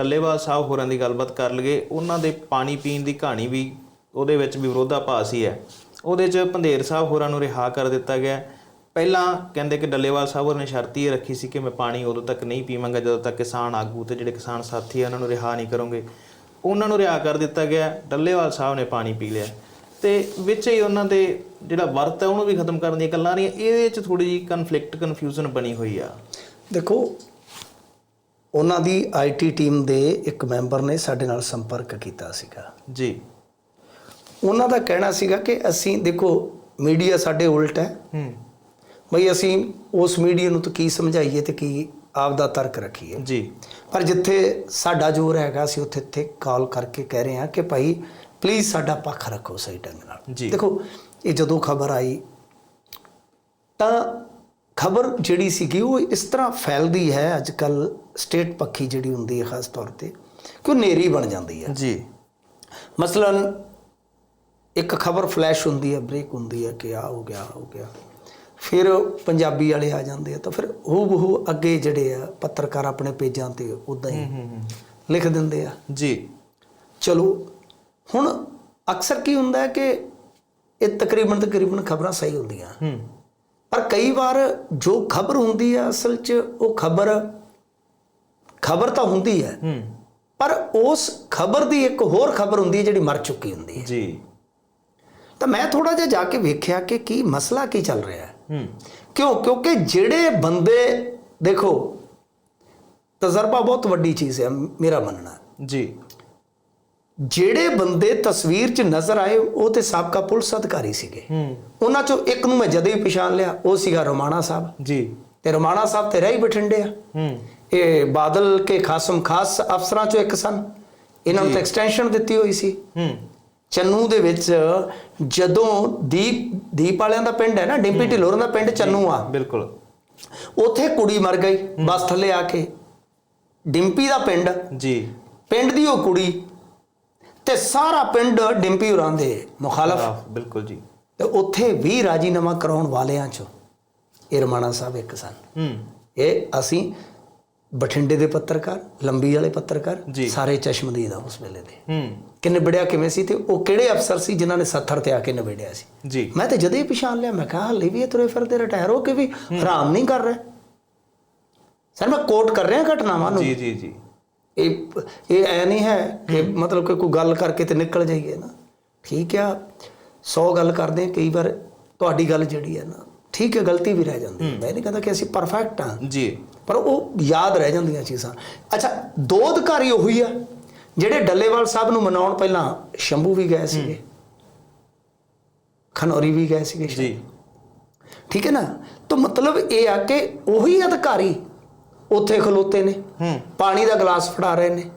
ਟੱਲੇਵਾਲ ਸਾਹਿਬ ਹੋਰਾਂ ਦੀ ਗੱਲਬਾਤ ਕਰ ਲਈਏ। ਉਹਨਾਂ ਦੇ ਪਾਣੀ ਪੀਣ ਦੀ ਕਹਾਣੀ ਵੀ ਉਹਦੇ ਵਿੱਚ ਵੀ ਵਿਰੋਧਾਭਾਸ ਹੀ ਹੈ। ਉਹਦੇ 'ਚ ਪੰਧੇਰ ਸਾਹਿਬ ਹੋਰਾਂ ਨੂੰ ਰਿਹਾ ਕਰ ਦਿੱਤਾ ਗਿਆ ਪਹਿਲਾਂ ਕਹਿੰਦੇ ਕਿ ਡੱਲੇਵਾਲ ਸਾਹਿਬ ਹੋਰਾਂ ਨੇ ਸ਼ਰਤ ਇਹ ਰੱਖੀ ਸੀ ਕਿ ਮੈਂ ਪਾਣੀ ਉਦੋਂ ਤੱਕ ਨਹੀਂ ਪੀਵਾਂਗਾ ਜਦੋਂ ਤੱਕ ਕਿਸਾਨ ਆਗੂ ਤੇ ਜਿਹੜੇ ਕਿਸਾਨ ਸਾਥੀ ਆ, ਉਹਨਾਂ ਨੂੰ ਰਿਹਾ ਨਹੀਂ ਕਰੋਗੇ। ਉਹਨਾਂ ਨੂੰ ਰਿਹਾ ਕਰ ਦਿੱਤਾ ਗਿਆ ਡੱਲੇਵਾਲ ਸਾਹਿਬ ਨੇ ਪਾਣੀ ਪੀ ਲਿਆ ਤੇ ਵਿੱਚ ਹੀ ਉਹਨਾਂ ਦੇ ਜਿਹੜਾ ਵਰਤ ਹੈ, ਉਹਨੂੰ ਵੀ ਖਤਮ ਕਰਨ ਦੀਆਂ ਗੱਲਾਂ ਰਹੀਆਂ। ਇਹਦੇ ਵਿੱਚ ਥੋੜੀ ਜਿਹੀ ਕਨਫਲਿਕਟ ਕਨਫਿਊਜ਼ਨ ਬਣੀ ਹੋਈ ਆ। ਦੇਖੋ ਉਹਨਾਂ ਦੀ ਆਈਟੀ ਟੀਮ ਦੇ ਇੱਕ ਮੈਂਬਰ ਨੇ ਸਾਡੇ ਨਾਲ ਸੰਪਰਕ ਕੀਤਾ ਸੀਗਾ। ਜੀ। ਉਹਨਾਂ ਦਾ ਕਹਿਣਾ ਸੀਗਾ ਕਿ ਅਸੀਂ ਦੇਖੋ ਮੀਡੀਆ ਸਾਡੇ ਉਲਟ ਹੈ। ਹੂੰ। ਬਈ ਅਸੀਂ ਉਸ ਮੀਡੀਆ ਨੂੰ ਤਾਂ ਕੀ ਸਮਝਾਈਏ ਤੇ ਕੀ ਆਪ ਦਾ ਤਰਕ ਰੱਖੀਏ। ਜੀ। ਪਰ ਜਿੱਥੇ ਸਾਡਾ ਜ਼ੋਰ ਹੈਗਾ ਅਸੀਂ ਉੱਥੇ ਇੱਥੇ ਕਾਲ ਕਰਕੇ ਕਹਿ ਰਹੇ ਹਾਂ ਕਿ ਭਾਈ ਪਲੀਜ਼ ਸਾਡਾ ਪੱਖ ਰੱਖੋ ਸਹੀ ਢੰਗ ਨਾਲ। ਜੀ। ਦੇਖੋ ਇਹ ਜਦੋਂ ਖਬਰ ਆਈ ਤਾਂ ਖਬਰ ਜਿਹੜੀ ਸੀਗੀ ਉਹ ਇਸ ਤਰ੍ਹਾਂ ਫੈਲਦੀ ਹੈ ਅੱਜ ਕੱਲ ਸਟੇਟ ਪੱਖੀ ਜਿਹੜੀ ਹੁੰਦੀ ਹੈ ਖਾਸ ਤੌਰ ਤੇ ਕਿ ਉਹ ਨੇਰੀ ਬਣ ਜਾਂਦੀ ਹੈ। ਜੀ। ਮਸਲਨ ਇੱਕ ਖਬਰ ਫਲੈਸ਼ ਹੁੰਦੀ ਹੈ ਬ੍ਰੇਕ ਹੁੰਦੀ ਹੈ ਕਿ ਆ ਹੋ ਗਿਆ ਹੋ ਗਿਆ। ਫਿਰ ਪੰਜਾਬੀ ਵਾਲੇ ਆ ਜਾਂਦੇ ਆ ਤਾਂ ਫਿਰ ਹੂ ਹੂ ਅੱਗੇ ਜਿਹੜੇ ਆ ਪੱਤਰਕਾਰ ਆਪਣੇ ਪੇਜਾਂ ਤੇ ਉਦਾਂ ਹੂੰ ਲਿਖ ਦਿੰਦੇ ਆ। ਜੀ। ਚਲੋ ਹੁਣ ਅਕਸਰ ਕੀ ਹੁੰਦਾ ਹੈ ਕਿ ਇਹ ਤਕਰੀਬਨ ਤਕਰੀਬਨ ਖਬਰਾਂ ਸਹੀ ਹੁੰਦੀਆਂ। ਹੂੰ। ਪਰ ਕਈ ਵਾਰ ਜੋ ਖਬਰ ਹੁੰਦੀ ਹੈ ਅਸਲ 'ਚ ਉਹ ਖਬਰ ਖਬਰ ਤਾਂ ਹੁੰਦੀ ਹੈ। ਪਰ ਉਸ ਖਬਰ ਦੀ ਇੱਕ ਹੋਰ ਖਬਰ ਹੁੰਦੀ ਹੈ ਜਿਹੜੀ ਮਰ ਚੁੱਕੀ ਹੁੰਦੀ ਹੈ। ਜੀ। ਤਾਂ ਮੈਂ ਥੋੜਾ ਜਿਹਾ ਜਾ ਕੇ ਵੇਖਿਆ ਕਿ ਕੀ ਮਸਲਾ ਕੀ ਚੱਲ ਰਿਹਾ ਹੂੰ। ਕਿਉਂ? ਕਿਉਂਕਿ ਜਿਹੜੇ ਬੰਦੇ ਦੇਖੋ ਤਜਰਬਾ ਬਹੁਤ ਵੱਡੀ ਚੀਜ਼ ਹੈ ਮੇਰਾ ਮੰਨਣਾ। ਜੀ। ਜਿਹੜੇ ਬੰਦੇ ਤਸਵੀਰ 'ਚ ਨਜ਼ਰ ਆਏ ਉਹ ਤੇ ਸਾਬਕਾ ਪੁਲਿਸ ਅਧਿਕਾਰੀ ਸੀਗੇ। ਹੂੰ। ਉਹਨਾਂ 'ਚੋਂ ਇੱਕ ਨੂੰ ਮੈਂ ਜਦੇ ਹੀ ਪਛਾਣ ਲਿਆ ਉਹ ਸੀਗਾ ਰੋਮਾਣਾ ਸਾਹਿਬ। ਜੀ। ਤੇ ਰੋਮਾਣਾ ਸਾਹਿਬ ਤੇ ਰਹਿ ਬਠਿੰਡੇ ਆ। ਹੂੰ। ਇਹ ਬਾਦਲ ਕੇ ਖਾਸਮ ਖਾਸ ਅਫਸਰਾਂ 'ਚੋਂ ਇੱਕ ਸਨ। ਇਹਨਾਂ ਨੂੰ ਤਾਂ ਐਕਸਟੈਂਸ਼ਨ ਦਿੱਤੀ ਹੋਈ ਸੀ। ਹੂੰ। ਚੰਨੂ ਦੇ ਵਿੱਚ ਜਦੋਂ ਦੀਪ ਦੀਪ ਵਾਲਿਆਂ ਦਾ ਪਿੰਡ ਹੈ ਨਾ ਡਿੰਪੀ ਢਿਲੋਰਾਂ ਦਾ ਪਿੰਡ ਚੰਨੂ ਆ। ਬਿਲਕੁਲ। ਉੱਥੇ ਕੁੜੀ ਮਰ ਗਈ ਬੱਸ ਥੱਲੇ ਆ ਕੇ। ਡਿੰਪੀ ਦਾ ਪਿੰਡ। ਜੀ। ਪਿੰਡ ਦੀ ਉਹ ਕੁੜੀ ਤੇ ਸਾਰਾ ਪਿੰਡ ਡਿੰਪੀ ਹੋਰਾਂ ਦੇ ਮੁਖਾਲਫ। ਬਿਲਕੁਲ ਜੀ। ਤੇ ਉੱਥੇ ਵੀ ਰਾਜੀਨਾਮਾ ਕਰਾਉਣ ਵਾਲਿਆਂ ਚੋਂ ਇਹ ਰਮਾਣਾ ਸਾਹਿਬ ਇੱਕ ਸਨ। ਹੂੰ। ਇਹ ਅਸੀਂ ਬਠਿੰਡੇ ਦੇ ਪੱਤਰਕਾਰ ਲੰਬੀ ਵਾਲੇ ਪੱਤਰਕਾਰ। ਸਾਰੇ ਚਸ਼ਮਦੀਦ ਆ ਉਸ ਵੇਲੇ ਦੇ। ਹੂੰ। ਕਿ ਨਿਬੜਿਆ ਕਿਵੇਂ ਸੀ ਤੇ ਉਹ ਕਿਹੜੇ ਅਫਸਰ ਸੀ ਜਿਨ੍ਹਾਂ ਨੇ ਸੱਥਰ ਤੇ ਆ ਕੇ ਨਿਬੜਿਆ ਸੀ? ਜੀ। ਮੈਂ ਤੇ ਜਦੇ ਹੀ ਪਛਾਣ ਲਿਆ ਮੈਂ ਕਿਹਾ ਹਲੇ ਵੀ ਇਹ ਤੁਰੇ ਫਿਰਦੇ ਰਿਟਾਇਰ ਹੋ ਕੇ ਵੀ ਹਰਾਮ ਨਹੀਂ ਕਰ ਰਹੇ। ਸਰ ਮੈਂ ਕੋਟ ਕਰ ਰਿਹਾ ਘਟਨਾਵਾਂ ਨੂੰ। ਜੀ ਜੀ ਜੀ। ਇਹ ਇਹ ਐ ਨਹੀਂ ਹੈ ਕਿ ਮਤਲਬ ਕਿ ਕੋਈ ਗੱਲ ਕਰਕੇ ਤੇ ਨਿਕਲ ਜਾਈਏ ਨਾ। ਠੀਕ ਆ 100 ਗੱਲ ਕਰਦੇ ਕਈ ਵਾਰ ਤੁਹਾਡੀ ਗੱਲ ਜਿਹੜੀ ਹੈ ਨਾ ਠੀਕ ਹੈ ਗਲਤੀ ਵੀ ਰਹਿ ਜਾਂਦੀ ਮੈਂ ਨਹੀਂ ਕਹਿੰਦਾ ਕਿ ਅਸੀਂ ਪਰਫੈਕਟ ਹਾਂ। ਜੀ। ਪਰ ਉਹ ਯਾਦ ਰਹਿ ਜਾਂਦੀਆਂ ਚੀਜ਼ਾਂ। ਅੱਛਾ ਦੋ ਅਧਿਕਾਰੀ ਉਹੀ ਆ ਜਿਹੜੇ ਡੱਲੇਵਾਲ ਸਾਹਿਬ ਨੂੰ ਮਨਾਉਣ ਪਹਿਲਾਂ ਸ਼ੰਭੂ ਵੀ ਗਏ ਸੀਗੇ। ਖਨੌਰੀ ਵੀ ਗਏ ਸੀਗੇ ਜੀ। ਠੀਕ ਹੈ ਨਾ? ਤਾਂ ਮਤਲਬ ਇਹ ਆ ਕਿ ਉਹੀ ਅਧਿਕਾਰੀ ਉੱਥੇ ਖਲੋਤੇ ਨੇ। ਹੂੰ। ਪਾਣੀ ਦਾ ਗਲਾਸ ਫੜਾ ਰਹੇ ਨੇ।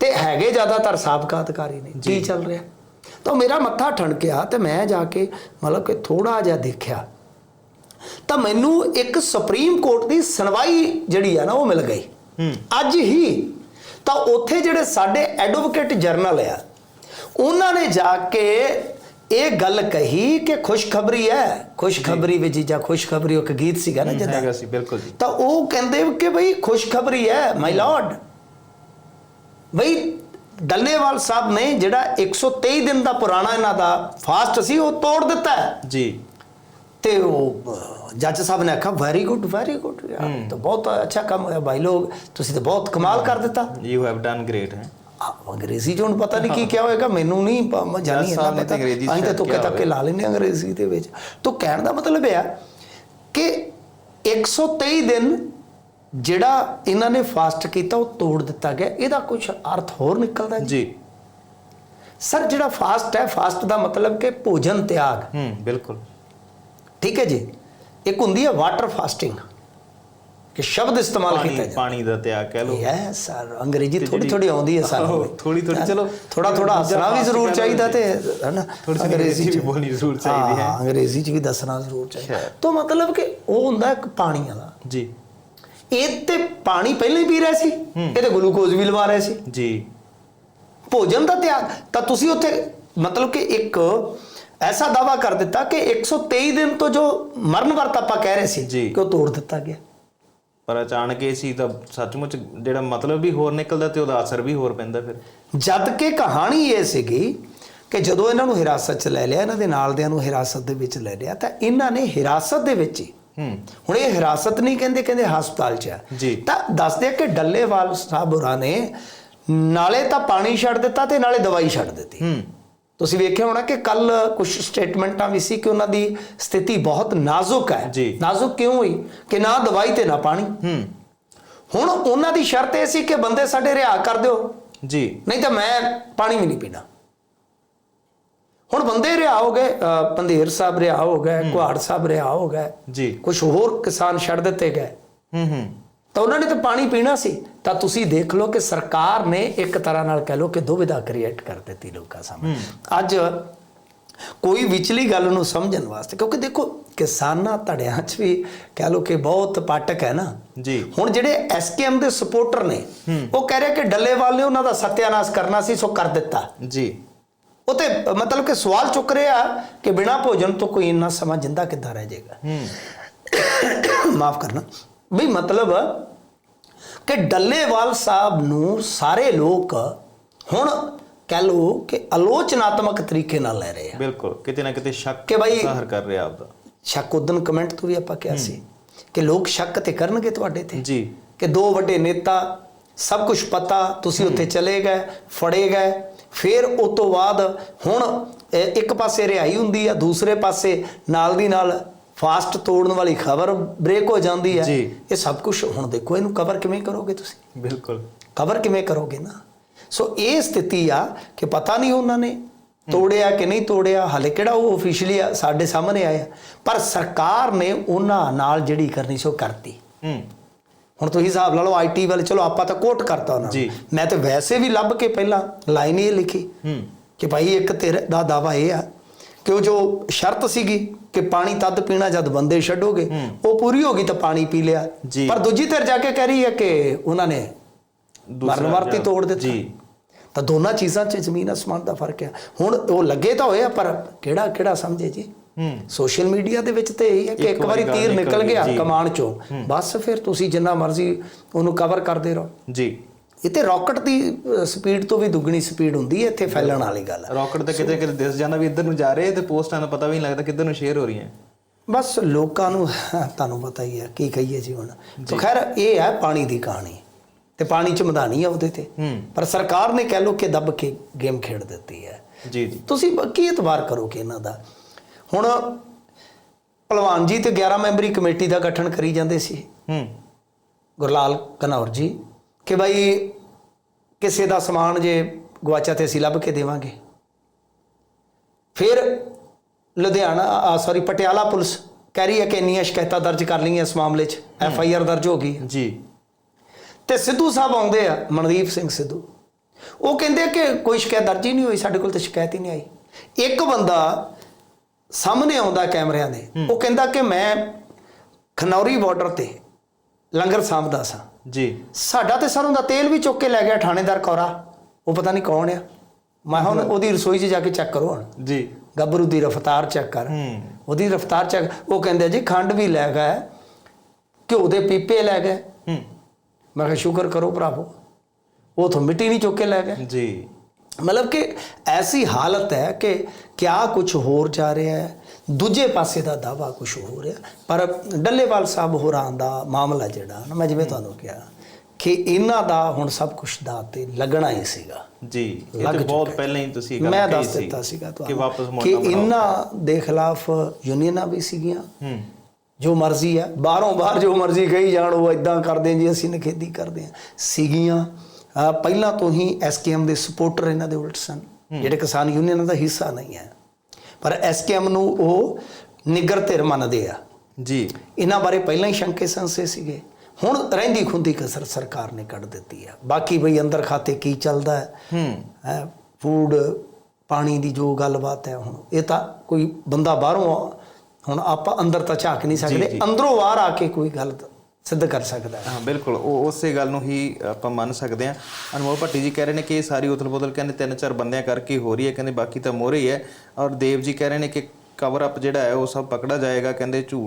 ਤੇ ਹੈਗੇ ਜ਼ਿਆਦਾਤਰ ਸਾਬਕਾ ਅਧਿਕਾਰੀ ਨੇ ਕੀ ਚੱਲ ਰਿਹਾ। ਤਾਂ ਮੇਰਾ ਮੱਥਾ ਠਣਕਿਆ ਤੇ ਮੈਂ ਜਾ ਕੇ ਮਤਲਬ ਕਿ ਥੋੜਾ ਜਿਹਾ ਦੇਖਿਆ। ਤਾਂ ਮੈਨੂੰ ਇੱਕ ਸੁਪਰੀਮ ਕੋਰਟ ਦੀ ਸੁਣਵਾਈ ਜਿਹੜੀ ਆ ਨਾ ਉਹ ਮਿਲ ਗਈ। ਹੂੰ। ਅੱਜ ਹੀ। ਤਾਂ ਉੱਥੇ ਜਿਹੜੇ ਸਾਡੇ ਐਡਵੋਕੇਟ ਜਰਨਲ ਆ ਉਹਨਾਂ ਨੇ ਜਾ ਕੇ ਇਹ ਗੱਲ ਕਹੀ ਕਿ ਖੁਸ਼ਖਬਰੀ ਹੈ। ਖੁਸ਼ਖਬਰੀ ਵਿੱਚ ਜਾਂ ਖੁਸ਼ਖਬਰੀ ਉਹ ਇੱਕ ਗੀਤ ਸੀਗਾ ਨਾ ਜਿਹਦਾ ਹੈਗਾ ਸੀ ਬਿਲਕੁਲ ਜੀ। ਤਾਂ ਉਹ ਕਹਿੰਦੇ ਕਿ ਭਈ ਖੁਸ਼ਖਬਰੀ ਹੈ ਮਾਈ ਲਾਰਡ ਭਈ ਡੱਲੇਵਾਲ ਸਾਹਿਬ ਨੇ ਜਿਹੜਾ 123 ਦਿਨ ਦਾ ਪੁਰਾਣਾ ਇਹਨਾਂ ਦਾ ਫਾਸਟ ਸੀ ਉਹ ਤੋੜ ਦਿੱਤਾ ਜੀ। ਤੇ ਉਹ ਜੱਜ ਸਾਹਿਬ ਨੇ ਆਖਿਆ ਵੈਰੀ ਗੁੱਡ ਵੈਰੀ ਗੁੱਡ ਯਾਰ ਤਾਂ ਬਹੁਤ ਅੱਛਾ ਕੰਮ ਹੋਇਆ ਭਾਈ ਲੋਗ ਤੁਸੀਂ ਤਾਂ ਬਹੁਤ ਕਮਾਲ ਕਰ ਦਿੱਤਾ। ਯੂ ਹੈਵ ਡਨ ਗ੍ਰੇਟ ਹੈ। ਅੰਗਰੇਜ਼ੀ ਚ ਹੁਣ ਪਤਾ ਨਹੀਂ ਕੀ ਕਿਹਾ ਹੋਏਗਾ ਮੈਨੂੰ ਨਹੀਂ ਮੈਂ ਜਾਣੀ ਜੱਜ ਇੰਨਾ ਸਾਹਿਬ ਨੇ ਪਤਾ ਅੰਗਰੇਜ਼ੀ ਚ ਤਾਂ ਸ਼ਾਇਦ ਤੁੱਕੇ ਕਿਹਾ ਤੱਕੇ ਲਾ ਲੈਂਦੇ ਹਾਂ ਅੰਗਰੇਜ਼ੀ ਦੇ ਵਿੱਚ। ਤੋਂ ਕਹਿਣ ਦਾ ਮਤਲਬ ਇਹ ਆ ਕਿ 123 ਦਿਨ ਜਿਹੜਾ ਇਹਨਾਂ ਨੇ ਫਾਸਟ ਕੀਤਾ ਉਹ ਤੋੜ ਦਿੱਤਾ ਗਿਆ। ਇਹਦਾ ਕੁਝ ਅਰਥ ਹੋਰ ਨਿਕਲਦਾ ਜੀ। ਜੀ। ਸਰ ਜਿਹੜਾ ਫਾਸਟ ਹੈ ਫਾਸਟ ਦਾ ਮਤਲਬ ਕਿ ਭੋਜਨ ਤਿਆਗ। ਹੂੰ ਬਿਲਕੁਲ। ਠੀਕ ਹੈ ਜੀ? ਇੱਕ ਹੁੰਦੀ ਹੈ ਵਾਟਰ ਫਾਸਟਿੰਗ। ਕਿ ਸ਼ਬਦ ਇਸਤੇਮਾਲ ਕੀਤਾ ਜਾਂਦਾ ਪਾਣੀ ਦਾ ਤਿਆਗ ਕਹਿ ਲਓ। ਯੈਸ ਸਰ ਅੰਗਰੇਜ਼ੀ ਥੋੜੀ ਥੋੜੀ ਆਉਂਦੀ ਹੈ ਸਾਨੂੰ ਆਹੋ, ਥੋੜ੍ਹੀ- ਥੋੜ੍ਹੀ, ਚਲੋ, ਥੋੜਾ ਥੋੜਾ ਹੱਸਣਾ ਵੀ ਜ਼ਰੂਰ ਚਾਹੀਦਾ। ਤੇ ਹੈ ਨਾ? ਥੋੜ੍ਹੀ ਜਿਹੀ ਅੰਗਰੇਜ਼ੀ ਵੀ ਬੋਲਣੀ ਜ਼ਰੂਰ ਚਾਹੀਦੀ ਹੈ। ਅੰਗਰੇਜ਼ੀ ਚ ਵੀ ਦੱਸਣਾ ਜ਼ਰੂਰ ਚਾਹੀਦਾ। ਤਾਂ ਮਤਲਬ ਕਿ ਉਹ ਹੁੰਦਾ ਇੱਕ ਪਾਣੀ ਵਾਲਾ ਜੀ। ਇਹ ਤੇ ਪਾਣੀ ਪਹਿਲਾਂ ਹੀ ਪੀ ਰਿਹਾ ਸੀ। ਇਹ ਤੇ ਗਲੂਕੋਜ਼ ਵੀ ਲਵਾ ਰਿਹਾ ਸੀ। ਜੀ। ਭੋਜਨ ਦਾ ਤਿਆਗ। ਤਾਂ ਤੁਸੀਂ ਉੱਥੇ ਮਤਲਬ ਕਿ ਇੱਕ ਐਸਾ ਦਾਵਾ ਕਰ ਦਿੱਤਾ ਕਿ 123 ਦਿਨ ਤੋਂ ਜੋ ਮਰਨ ਵਰਤ ਆਪਾਂ ਕਹਿ ਰਹੇ ਸੀ। ਕਿ ਉਹ ਤੋੜ ਦਿੱਤਾ ਗਿਆ। ਪਰ ਅਚਾਨਕ ਇਹ ਸੀ ਤਾਂ ਸੱਚਮੁੱਚ ਜਿਹੜਾ ਮਤਲਬ ਵੀ ਹੋਰ ਨਿਕਲਦਾ ਤੇ ਉਹਦਾ ਅਸਰ ਵੀ ਹੋਰ ਪੈਂਦਾ ਫਿਰ। ਜਦ ਕਿ ਕਹਾਣੀ ਇਹ ਸੀਗੀ ਕਿ ਜਦੋਂ ਇਹਨਾਂ ਨੂੰ ਹਿਰਾਸਤ 'ਚ ਲੈ ਲਿਆ ਇਹਨਾਂ ਦੇ ਨਾਲਦਿਆਂ ਨੂੰ ਹਿਰਾਸਤ ਦੇ ਵਿੱਚ ਲੈ ਲਿਆ ਤਾਂ ਇਹਨਾਂ ਨੇ ਹਿਰਾਸਤ ਦੇ ਵਿੱਚ ਹੀ ਹੁਣ ਇਹ ਹਿਰਾਸਤ ਨਹੀਂ ਕਹਿੰਦੇ ਕਹਿੰਦੇ ਹਸਪਤਾਲ 'ਚ ਆ। ਤਾਂ ਦੱਸਦੇ ਆ ਕਿ ਡੱਲੇਵਾਲ ਸਾਹਿਬ ਹੋਰਾਂ ਨੇ ਨਾਲੇ ਤਾਂ ਪਾਣੀ ਛੱਡ ਦਿੱਤਾ ਤੇ ਨਾਲੇ ਦਵਾਈ ਛੱਡ ਦਿੱਤੀ। ਤੁਸੀਂ ਵੇਖਿਆ ਹੋਣਾ ਕਿ ਕੱਲ ਕੁਝ ਸਟੇਟਮੈਂਟਾਂ ਵੀ ਸੀ ਕਿ ਉਹਨਾਂ ਦੀ ਸਥਿਤੀ ਬਹੁਤ ਨਾਜ਼ੁਕ ਹੈ। ਨਾਜ਼ੁਕ ਕਿਉਂ ਹੋਈ? ਕਿ ਨਾ ਦਵਾਈ ਤੇ ਨਾ ਪਾਣੀ। ਹੂੰ। ਹੁਣ ਉਹਨਾਂ ਦੀ ਸ਼ਰਤ ਇਹ ਸੀ ਕਿ ਬੰਦੇ ਸਾਡੇ ਰਿਹਾ ਕਰ ਦਿਓ। ਜੀ। ਨਹੀਂ ਤਾਂ ਮੈਂ ਪਾਣੀ ਵੀ ਨਹੀਂ ਪੀਣਾ ਹੁਣ ਬੰਦੇ ਰਿਹਾ ਹੋ ਗਏ ਪੰਧੇਰ ਸਾਹਿਬ ਰਿਹਾ ਹੋ ਗਏ ਕੁਹਾੜ ਸਾਹਿਬ ਰਿਹਾ ਹੋ ਗਏ। ਜੀ। ਕੁਝ ਹੋਰ ਕਿਸਾਨ ਛੱਡ ਦਿੱਤੇ ਗਏ। ਹੂੰ ਹੂੰ। ਤਾਂ ਉਹਨਾਂ ਨੇ ਤਾਂ ਪਾਣੀ ਪੀਣਾ ਸੀ। ਤਾਂ ਤੁਸੀਂ ਦੇਖ ਲਓ ਕਿ ਸਰਕਾਰ ਨੇ ਇੱਕ ਤਰ੍ਹਾਂ ਨਾਲ ਕਹਿ ਲਓ ਕਿ ਦੁਵਿਧਾ ਕ੍ਰੀਏਟ ਕਰ ਦਿੱਤੀ ਲੋਕਾਂ ਸਾਹਮਣੇ। ਅੱਜ ਕੋਈ ਵਿਚਲੀ ਗੱਲ ਨੂੰ ਸਮਝਣ ਵਾਸਤੇ ਕਿਉਂਕਿ ਦੇਖੋ ਕਿਸਾਨਾਂ ਧੜਿਆਂ 'ਚ ਵੀ ਕਹਿ ਲਓ ਕਿ ਬਹੁਤ ਪਾਟਕ ਹੈ ਨਾ। ਜੀ। ਹੁਣ ਜਿਹੜੇ ਐਸਕੇਐਮ ਦੇ ਸਪੋਰਟਰ ਨੇ ਉਹ ਕਹਿ ਰਹੇ ਕਿ ਡੱਲੇਵਾਲ ਨੇ ਉਹਨਾਂ ਦਾ ਸਤਿਆਨਾਸ਼ ਕਰਨਾ ਸੀ ਸੋ ਕਰ ਦਿੱਤਾ। ਜੀ। ਉਹ ਤੇ ਮਤਲਬ ਕਿ ਸਵਾਲ ਚੁੱਕ ਰਿਹਾ ਕਿ ਬਿਨਾ ਭੋਜਨ ਤੋਂ ਕੋਈ ਇੰਨਾ ਸਮਾਂ ਜਿੰਦਾ ਕਿੱਦਾਂ ਰਹਿ ਜਾਏਗਾ? ਹੂੰ। ਮਾਫ ਕਰਨਾ। ਵੀ ਮਤਲਬ ਕਿ ਡੱਲੇਵਾਲ ਸਾਹਿਬ ਨੂੰ ਸਾਰੇ ਲੋਕ ਹੁਣ ਕਹਿ ਲੋ ਕਿ ਆਲੋਚਨਾਤਮਕ ਤਰੀਕੇ ਨਾਲ ਲੈ ਰਹੇ ਆ। ਬਿਲਕੁਲ ਕਿਤੇ ਨਾ ਕਿਤੇ ਸ਼ੱਕ ਕਿ ਬਾਈ- ਜ਼ਾਹਰ ਕਰ ਰਿਹਾ ਆਪਦਾ। ਸ਼ੱਕ ਉਦਨ ਕਮੈਂਟ ਤੋਂ ਵੀ ਆਪਾਂ ਕਿਹਾ ਸੀ ਕਿ ਲੋਕ ਸ਼ੱਕ ਤੇ ਕਰਨਗੇ ਤੁਹਾਡੇ ਤੇ। ਜੀ। ਕਿ ਦੋ ਵੱਡੇ ਨੇਤਾ ਸਭ ਕੁਝ ਪਤਾ ਤੁਸੀਂ ਉੱਥੇ ਚਲੇ ਗਏ ਫੜੇ ਗਏ ਫਿਰ ਉਸ ਤੋਂ ਬਾਅਦ ਹੁਣ ਇੱਕ ਪਾਸੇ ਰਿਹਾਈ ਹੁੰਦੀ ਆ ਦੂਸਰੇ ਪਾਸੇ ਨਾਲ ਦੀ ਨਾਲ ਫਾਸਟ ਤੋੜਨ ਵਾਲੀ ਖਬਰ ਬ੍ਰੇਕ ਹੋ ਜਾਂਦੀ ਹੈ। ਇਹ ਸਭ ਕੁਝ ਹੁਣ ਦੇਖੋ ਇਹਨੂੰ ਕਵਰ ਕਿਵੇਂ ਕਰੋਗੇ ਤੁਸੀਂ? ਬਿਲਕੁਲ। ਕਵਰ ਕਿਵੇਂ ਕਰੋਗੇ ਨਾ? ਸੋ ਇਹ ਸਥਿਤੀ ਆ ਕਿ ਪਤਾ ਨਹੀਂ ਉਹਨਾਂ ਨੇ ਤੋੜਿਆ ਕਿ ਨਹੀਂ ਤੋੜਿਆ ਹਾਲੇ ਕਿਹੜਾ ਉਹ ਅਫੀਸ਼ੀਅਲੀ ਸਾਡੇ ਸਾਹਮਣੇ ਆਇਆ ਪਰ ਸਰਕਾਰ ਨੇ ਉਹਨਾਂ ਨਾਲ ਜਿਹੜੀ ਕਰਨੀ ਸੀ ਉਹ ਕਰਤੀ। ਹੂੰ। ਹੁਣ ਤੁਸੀਂ ਹਿਸਾਬ ਲਾ ਲਓ ਆਈਟੀ ਵਾਲੇ ਚਲੋ ਆਪਾਂ ਤਾਂ ਕੋਟ ਕਰਤਾ ਉਹਨਾਂ ਮੈਂ ਤੇ ਵੈਸੇ ਵੀ ਲੱਭ ਕੇ ਪਹਿਲਾਂ ਲਾਈਨ ਇਹ ਲਿਖੀ ਹੂੰ। ਕਿ ਭਾਈ ਇੱਕ ਤੇਰੇ ਦਾ ਦਾਵਾ ਇਹ ਆ ਕਿ ਉਹ ਜੋ ਸ਼ਰਤ ਸੀਗੀ ਕਿ ਪਾਣੀ ਤਦ ਪੀਣਾ ਜਦ ਬੰਦੇ ਛੱਡੋਗੇ ਉਹ ਪੂਰੀ ਹੋ ਗਈ ਤਾਂ ਪਾਣੀ ਪੀ ਲਿਆ। ਪਰ ਦੂਜੀ ਧਿਰ ਜਾ ਕੇ ਕਹਿ ਰਹੀ ਹੈ ਕਿ ਉਹਨਾਂ ਨੇ ਮਰਨ ਵਰਤੀ ਤੋੜ ਦਿੱਤਾ। ਜੀ। ਤਾਂ ਦੋਨਾਂ ਚੀਜ਼ਾਂ 'ਚ ਜ਼ਮੀਨ ਅਸਮਾਨ ਦਾ ਫ਼ਰਕ ਹੈ ਹੁਣ ਉਹ ਲੱਗੇ ਤਾਂ ਹੋਏ ਆ ਪਰ ਕਿਹੜਾ ਕਿਹੜਾ ਸਮਝੇ ਜੀ? ਹੂੰ। ਸੋਸ਼ਲ ਮੀਡੀਆ ਦੇ ਵਿੱਚ ਤੇ ਇਹ ਹੈ ਕਿ ਇੱਕ ਵਾਰੀ ਤੀਰ ਨਿਕਲ ਗਿਆ। ਕਮਾਨ ਚੋਂ ਬਸ ਫਿਰ ਤੁਸੀਂ ਜਿੰਨਾ ਮਰਜ਼ੀ ਉਹਨੂੰ ਕਵਰ ਕਰਦੇ ਰਹੋ। ਜੀ। ਇਹ ਤੇ ਰਾਕਟ ਦੀ ਸਪੀਡ ਤੋਂ ਵੀ ਦੁੱਗਣੀ ਸਪੀਡ ਹੁੰਦੀ ਹੈ ਇੱਥੇ ਫੈਲਣ ਵਾਲੀ ਗੱਲ। ਹੈ ਰਾਕਟ ਤਾਂ ਕਿਤੇ ਕਿਤੇ ਦਿਸ ਜਾਂਦਾ ਵੀ ਇੱਧਰ ਨੂੰ ਜਾ ਰਹੇ ਤੇ ਪੋਸਟਾਂ ਦਾ ਪਤਾ ਵੀ ਨਹੀਂ ਲੱਗਦਾ ਕਿੱਧਰ ਨੂੰ ਸ਼ੇਅਰ ਹੋ ਰਹੀਆਂ। ਬਸ ਲੋਕਾਂ ਨੂੰ ਤੁਹਾਨੂੰ ਪਤਾ ਹੀ ਹੈ ਕੀ ਕਹੀਏ ਜੀ। ਹੁਣ ਤਾਂ ਖੈਰ ਇਹ ਹੈ ਪਾਣੀ ਦੀ ਕਹਾਣੀ। ਤੇ ਪਾਣੀ ਚ ਮਧਾਣੀ ਹੈ ਉਹਦੇ ਤੇ। ਪਰ ਸਰਕਾਰ ਨੇ ਕਹਿ ਲੋ ਕਿ ਦੱਬ ਕੇ ਗੇਮ ਖੇਡ ਦਿੱਤੀ ਹੈ। ਜੀ ਜੀ। ਤੁਸੀਂ ਕੀ ਇਤਬਾਰ ਕਰੋਗੇ ਇਹਨਾਂ ਦਾ? ਹੁਣ ਭਲਵਾਨ ਜੀ ਤੇ 11 ਮੈਂਬਰੀ ਕਮੇਟੀ ਦਾ ਗਠਨ ਕਰੀ ਜਾਂਦੇ ਸੀ। ਹੂੰ। ਗੁਰਲਾਲ ਘਨੌਰ ਜੀ ਕਿ ਭਾਈ ਕਿਸੇ ਦਾ ਸਮਾਨ ਜੇ ਗਵਾਚਾ ਤੇ ਅਸੀਂ ਲੱਭ ਕੇ ਦੇਵਾਂਗੇ। ਫਿਰ ਲੁਧਿਆਣਾ ਸੌਰੀ ਪਟਿਆਲਾ ਪੁਲਿਸ ਕਹਿ ਰਹੀ ਹੈ ਕਿ ਇੰਨੀਆਂ ਸ਼ਿਕਾਇਤਾਂ ਦਰਜ ਕਰ ਲਈਆਂ ਇਸ ਮਾਮਲੇ 'ਚ। ਐਫ ਆਈ ਆਰ ਦਰਜ ਹੋ ਗਈ। ਜੀ। ਤੇ ਸਿੱਧੂ ਸਾਹਿਬ ਆਉਂਦੇ ਆ ਮਨਦੀਪ ਸਿੰਘ ਸਿੱਧੂ। ਉਹ ਕਹਿੰਦੇ ਕਿ ਕੋਈ ਸ਼ਿਕਾਇਤ ਦਰਜ ਹੀ ਨਹੀਂ ਹੋਈ ਸਾਡੇ ਕੋਲ ਤਾਂ ਸ਼ਿਕਾਇਤ ਹੀ ਨਹੀਂ ਆਈ। ਇੱਕ ਬੰਦਾ ਸਾਹਮਣੇ ਆਉਂਦਾ ਕੈਮਰਿਆਂ ਦੇ ਉਹ ਕਹਿੰਦਾ ਕਿ ਮੈਂ ਖਨੌਰੀ ਬਾਰਡਰ ਤੇ ਲੰਗਰ ਸਾਂਭਦਾ ਸਾਂ। ਜੀ। ਸਾਡਾ ਤੇ ਸਰੋਂ ਦਾ ਤੇਲ ਵੀ ਚੁੱਕ ਕੇ ਲੈ ਗਿਆ ਥਾਣੇਦਾਰ ਕੌਰਾ। ਉਹ ਪਤਾ ਨਹੀਂ ਕੌਣ ਆ। ਮੈਂ ਹੁਣ ਉਹਦੀ ਰਸੋਈ 'ਚ ਜਾ ਕੇ ਚੈੱਕ ਕਰੋ ਹੁਣ। ਜੀ। ਗੱਭਰੂ ਦੀ ਰਫ਼ਤਾਰ ਚੈੱਕ ਕਰ। ਹੂੰ। ਉਹਦੀ ਰਫ਼ਤਾਰ ਚੈੱਕ ਉਹ ਕਹਿੰਦੇ ਜੀ ਖੰਡ ਵੀ ਲੈ ਗਏ। ਘਿਓ ਦੇ ਪੀਪੇ ਲੈ ਗਏ। ਹੂੰ। ਮੈਂ ਕਿਹਾ ਸ਼ੁਕਰ ਕਰੋ ਭਰਾਵੋ। ਉਹ ਤੋਂ ਮਿੱਟੀ ਨਹੀਂ ਚੁੱਕ ਕੇ ਲੈ ਗਏ। ਜੀ। ਮਤਲਬ ਕਿ ਐਸੀ ਹਾਲਤ ਹੈ ਕਿ ਕਿਆ ਕੁਝ ਹੋਰ ਜਾ ਰਿਹਾ ਹੈ। ਦੂਜੇ ਪਾਸੇ ਦਾ ਦਾਵਾ ਕੁਝ ਹੋ। ਰਿਹਾ ਪਰ ਡੱਲੇਵਾਲ ਸਾਹਿਬ ਹੋਰਾਂ ਦਾ ਮਾਮਲਾ ਜਿਹੜਾ ਨਾ ਮੈਂ ਜਿਵੇਂ ਤੁਹਾਨੂੰ ਕਿਹਾ ਕਿ ਇਹਨਾਂ ਦਾ ਹੁਣ ਸਭ ਕੁਝ ਦਾ ਤੇ ਲੱਗਣਾ ਹੀ ਸੀਗਾ। ਜੀ ਇਹ ਤਾਂ ਬਹੁਤ ਪਹਿਲਾਂ ਹੀ ਤੁਸੀਂ ਗੱਲ ਮੈਂ ਦੱਸ ਦਿੱਤਾ ਸੀਗਾ ਕਿ ਤੁਹਾਨੂੰ ਵਾਪਸ ਕਿ ਮੋੜਨਾ ਬਣਾਓ। ਇਹਨਾਂ ਦੇ ਖਿਲਾਫ ਯੂਨੀਅਨਾਂ ਵੀ ਸੀਗੀਆਂ। ਹੂੰ। ਜੋ ਮਰਜ਼ੀ ਹੈ ਬਾਹਰੋਂ ਬਾਹਰ ਜੋ ਮਰਜ਼ੀ ਕਹੀ ਜਾਣ ਉਹ ਇਦਾਂ ਕਰਦੇ ਜੀ ਅਸੀਂ ਨਖੇਦੀ ਕਰਦੇ ਹਾਂ। ਸੀਗੀਆਂ ਪਹਿਲਾਂ ਤੋਂ ਹੀ ਐਸਕੇਐਮ ਦੇ ਸਪੋਰਟਰ ਇਹਨਾਂ ਦੇ ਉਲਟ ਸਨ। ਜਿਹੜੇ ਕਿਸਾਨ ਯੂਨੀਅਨਾਂ ਦਾ ਹਿੱਸਾ ਨਹੀਂ ਹੈ। ਪਰ ਐਸਕੇਐਮ ਨੂੰ ਉਹ ਨਿੱਗਰ ਧਿਰ ਮੰਨਦੇ ਆ। ਜੀ। ਇਹਨਾਂ ਬਾਰੇ ਪਹਿਲਾਂ ਹੀ ਸ਼ੰਕੇ ਸੰਸੇ ਸੀਗੇ। ਹੁਣ ਰਹਿੰਦੀ ਖੁੰਦੀ ਕਸਰ ਸਰਕਾਰ ਨੇ ਕੱਢ ਦਿੱਤੀ ਆ। ਬਾਕੀ ਬਈ ਅੰਦਰ ਖਾਤੇ ਕੀ ਚੱਲਦਾ ਹੈ? ਫੂਡ ਪਾਣੀ ਦੀ ਜੋ ਗੱਲਬਾਤ ਹੈ ਹੁਣ ਇਹ ਤਾਂ ਕੋਈ ਬੰਦਾ ਬਾਹਰੋਂ ਹੁਣ ਆਪਾਂ ਅੰਦਰ ਤਾਂ ਝਾਕ ਨਹੀਂ ਸਕਦੇ। ਅੰਦਰੋਂ ਬਾਹਰ ਆ ਕੇ ਕੋਈ ਗੱਲ ਸਿੱਧ ਕਰ ਸਕਦਾ ਹੈ। ਹਾਂ, ਬਿਲਕੁਲ। ਉਹ ਉਸੇ ਗੱਲ ਨੂੰ ਹੀ ਆਪਾਂ ਮੰਨ ਸਕਦੇ ਹਾਂ। ਅਨਮੋਲ ਭੱਟੀ ਜੀ ਕਹਿ ਰਹੇ ਨੇ ਕਿ ਇਹ ਸਾਰੀ ਉਥਲ-ਪੁਥਲ ਕਹਿੰਦੇ ਤਿੰਨ ਚਾਰ ਬੰਦਿਆਂ ਕਰਕੇ ਹੋ ਰਹੀ ਹੈ, ਕਹਿੰਦੇ ਬਾਕੀ ਤਾਂ ਮੋਰੇ ਹੀ ਹੈ। ਔਰ ਦੇਵ ਜੀ ਕਹਿ ਰਹੇ ਨੇ ਕਿ ਕਵਰ ਅਪ ਜਿਹੜਾ ਹੈ, ਉਹ ਸਭ ਪਕੜਾ ਜਾਏਗਾ, ਕਹਿੰਦੇ ਝੂਠ